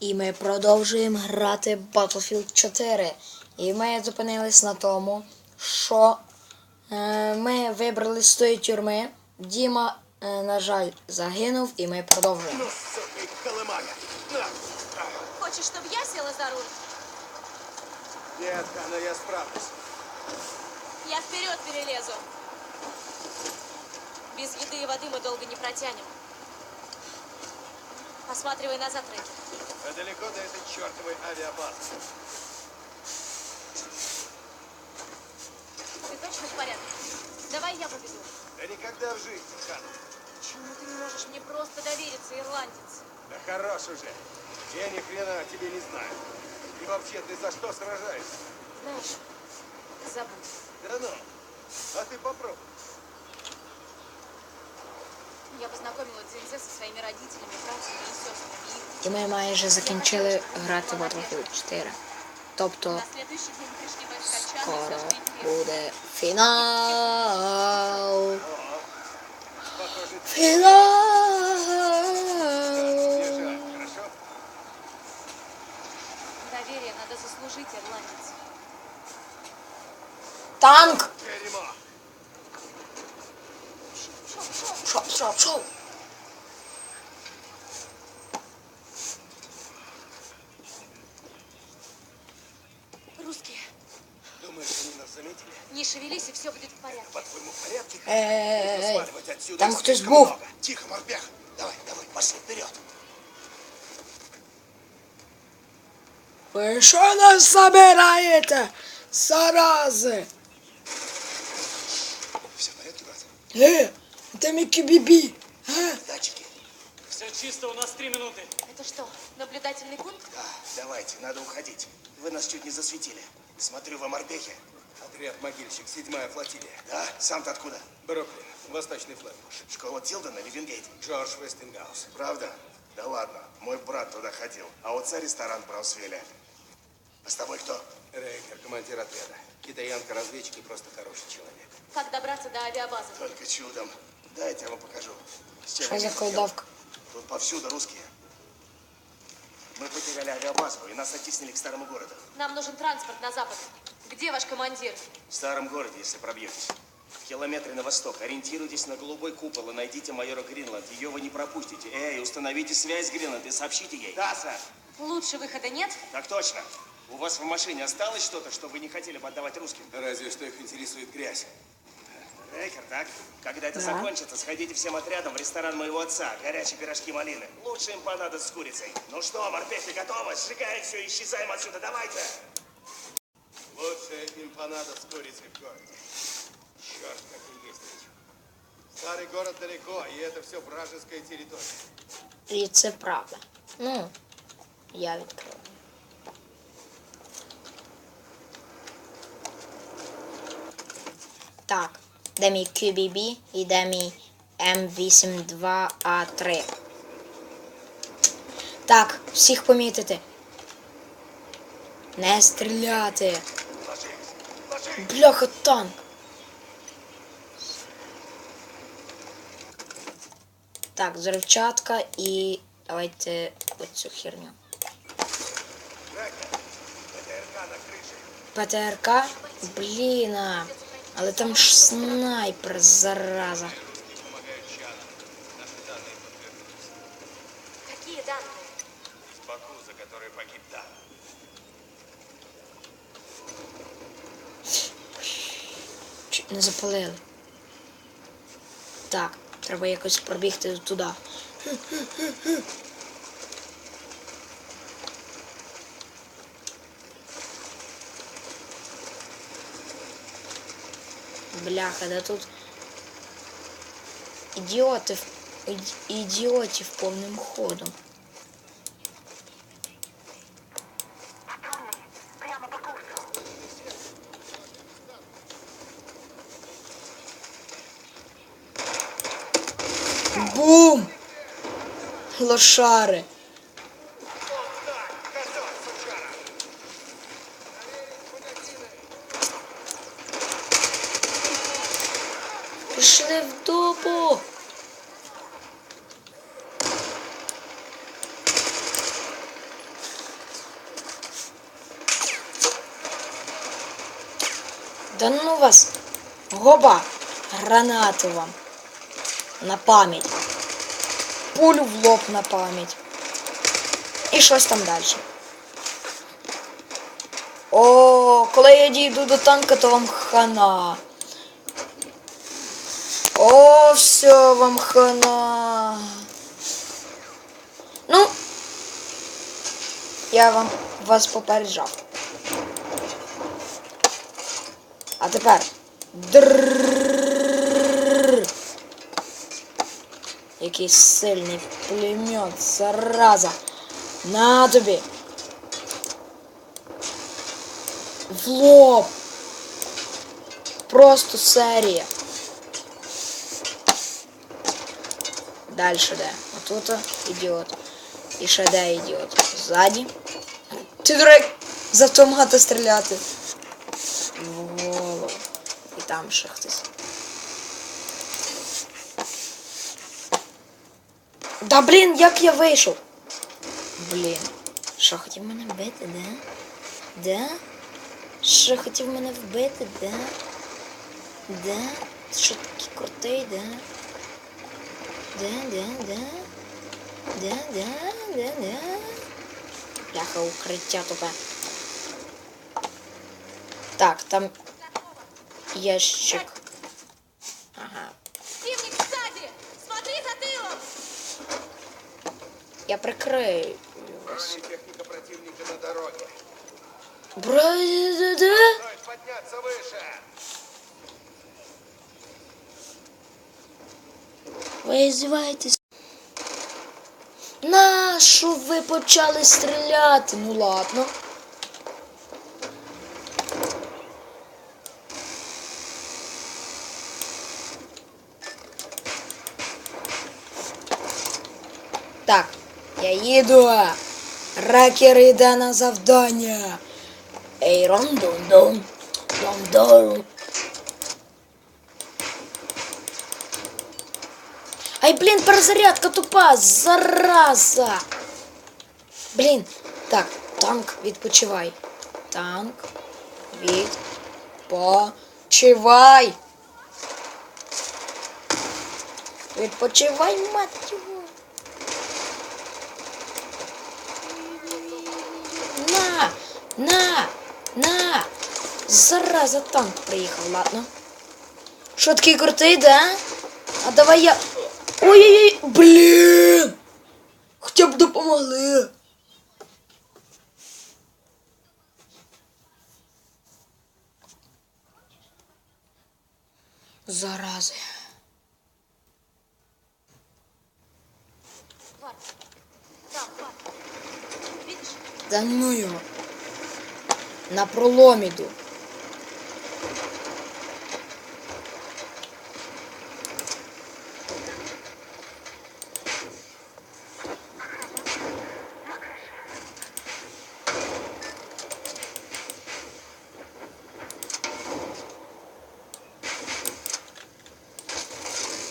І ми продовжуємо грати Battlefield 4. І ми зупинились на тому, що е, ми вибрали з тої тюрми. Діма, е, на жаль, загинув, і ми продовжуємо. Ну, сука, и колымага. На. Хочешь, чтобы я села за руль? Нет, Хана, я справлюсь. Я вперед перелезу. Без еды и воды мы долго не протянем. Посматривай назад, Рэки. А далеко до этой чертовой авиабазы. Ты точно в порядке? Давай я поведу. Да никогда в жизни, Хана. Почему ты не можешь мне просто довериться, ирландец? Да хорош уже. Я ни хрена о тебе не знаю. И вообще, ты за что сражаешься? Знаешь, забудь. Да ну. А ты попробуй. Я познакомила Дзинзе со своими родителями, братьями и сестрами. И І ми майже закінчили грати Battlefield 4. Тобто на следующий день пришли войска Чана и скоро сожгли деревню. буде фінал. О, похоже, ты Фінал. бежать, хорошо? Доверие надо заслужить, ирландец. Танк! Шоп, шоп, шоп. Русские, Думаешь, они нас заметили? не шевелись, и все будет в порядке. По-твоему, в порядке? Ей, Сваливать отсюда там слишком хтось був. много. Тихо, морпех. Давай, давай, пошли вперед. Ви що нас забираєте? Зарази! Все в порядке, брат? Е, це Мікі Бібі. А? Датчики? Все чисто, у нас три минуты. Это что, наблюдательный пункт? Да, давайте, надо уходить. Вы нас чуть не засветили. Смотрю, в Амарбехе. Отряд могильщик, седьмая флотилия. Да? Сам-то откуда? Бруклин, восточный Флетбуш. Школа Тилдена или Вингейт? Джордж Вестингаус. Правда? Да ладно, мой брат туда ходил. А отца ресторан в Браусвилле. А с тобой кто? Рейкер, командир отряда. Китаянка-разведчик и просто хороший человек. Как добраться до авиабазы? Только чудом. Дайте я вам покажу. С чем Що я за колдовка? Тут повсюду русские. Мы потеряли авиабазу, и нас оттеснили к старому городу. Нам нужен транспорт на запад. Где ваш командир? В старом городе, если пробьетесь. В километре на восток. Ориентируйтесь на голубой купол и найдите майора Гринланд. Ее вы не пропустите. Эй, установите связь с Гринланд и сообщите ей. Да, сэр. Лучше выхода нет? Так точно. У вас в машине осталось что-то, что вы не хотели бы отдавать русским? Разве что их интересует грязь. Рейкер, так? Когда это Да. закончится, сходите всем отрядом в ресторан моего отца. Горячие пирожки малины. Лучше им понадо с курицей. Ну что, морпехи, готовы? Сжигаем все, исчезаем отсюда. Давайте. Лучше импанада с курицей в городе. Черт, как и есть. Старый город далеко, и это все вражеская территория. І це правда. Ну, я відкрив. Так, де мій QBB і де мій М82А3. Так, всіх помітити. Не стріляти. Бляха танк. Так, взрывчатка і давайте оцю херню. ПТРК? Блін, але там ж снайпер, зараза. Какие данные? Из Баку, за который погиб Дан. Чуть не запалили. Так, треба якось пробігти туди. Бляха, да тут ідіотів, іді- ідіотів повним ходом. Бум! Лошари. Да ну вас! Гоба! Гранату вам! На пам'ять. Пулю в лоб на пам'ять. и щось там далі. О, когда я дійду до танка, то вам хана. О, все, вам хана. Ну, я вам вас попереджав. А тепер. Який сильний пулемет, зараза. На тобі. В. Просто серія. Далі де. Отут ідіот. І ще де ідіот. Ззаді. Ти дурак з автомата стріляти. Там ще хтось. Да блін, як я вийшов? Блін. Що хотів мене вбити, да? Да? Що хотів мене вбити, да? Да? Що такий крутий, да? Да, да, да. Да, да, да, да. Бляха, укриття тупе. Так, там ящик. Ага. Я прикрию. Противника на дороге. Бра-да-да. Подняться выше! Ви здіваєтесь. На що ви почали стріляти? Ну ладно. Так, я їду. Ракер йде на завдання. Ей, рон-дон-дон. Дон-дон. Ай, блін, перезарядка тупа, зараза. Блін, так, танк, відпочивай. Танк, відпочивай. Відпочивай, мать його. На, на. Зараза, танк приїхав, ладно. Що такий крутий, да? А давай я. Ой-ой-ой, блін! Хоча б допомогли. Видишь? Да ну його. На пролом іду.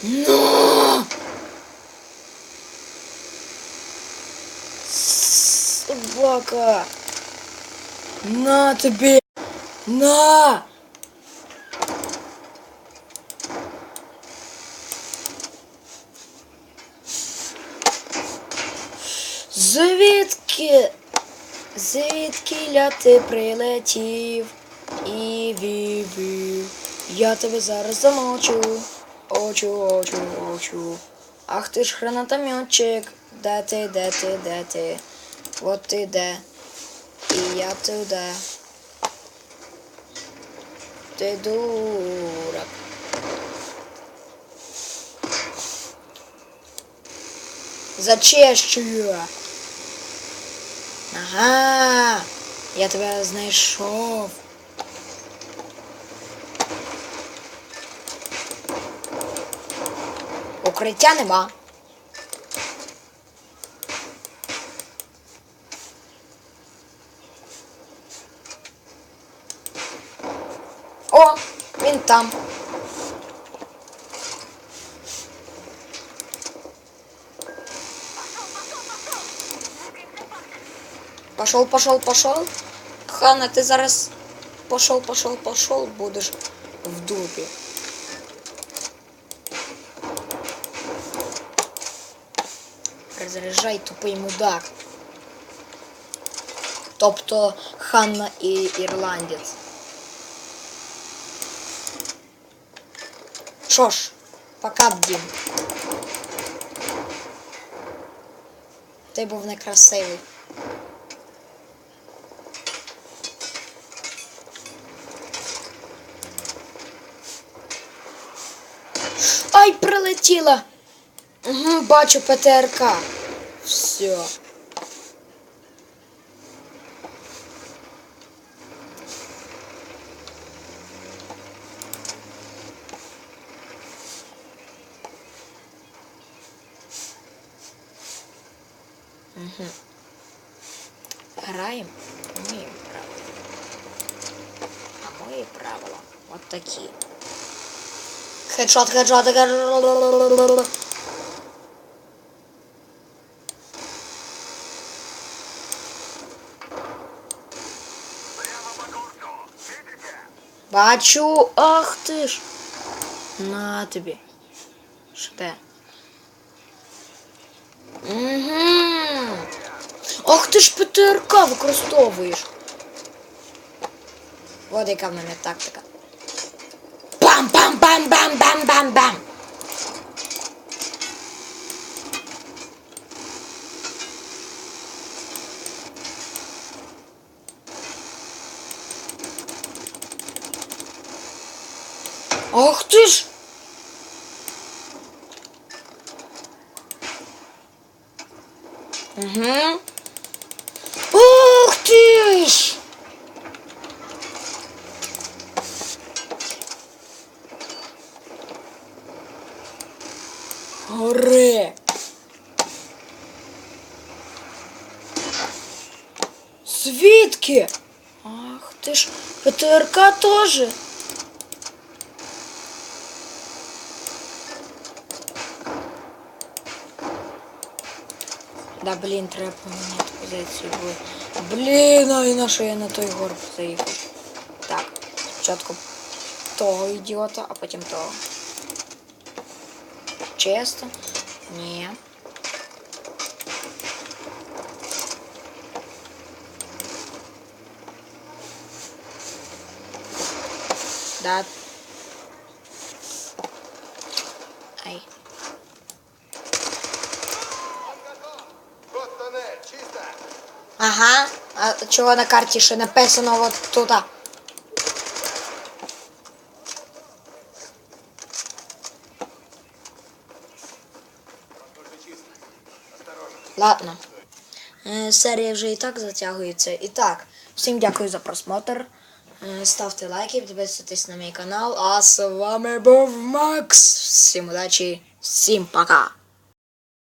Ну! Собака! На тобі! На! Звідки? Звідки ти прилетів і вівів? Я тебе зараз замочу. Очу, очу, очу. Ах ти ж гранатометчик. Де ти, де ти, де ти? От ти де. І я туди. Ти дурак. Зачищую. Ага. Я тебе знайшов. Укриття нема. О, він там. Пошел, пошел, пошел. Хана, ти зараз пошел, пошел, пошел, будешь в дупі. Розряджай тупий мудак. Тобто Ханна і ірландець. Що ж, пока Дім. Ти був некрасивий. Ай, прилетіла! Угу, бачу ПТРК. Все. Угу. Граємо по моїм правилам. А мої правила от такі. Хедшот, хедшот, хедшот. Бачу, ах ти ж. На тобі. Що те? Угу. Ах ти ж ПТРК використовуєш. От яка в мене тактика. Бам-бам-бам-бам-бам-бам-бам. Ах ти ж! Угу. Ух ж! Горе! Звідки? Ах ти ж, ПТРК теж. Да блін, треба поміняти позицію. бо- Блін, а і на що я на той горб заїхав. Так, спочатку того ідіота, а потім того. Чисто? Ні. Да. Ага. А чого на карті ще написано от тут? Ладно. Е, Серія вже і так затягується. І так, всім дякую за просмотр. Е, Ставте лайки, підписуйтесь на мій канал. А з вами був Макс. Всім удачі, всім пока.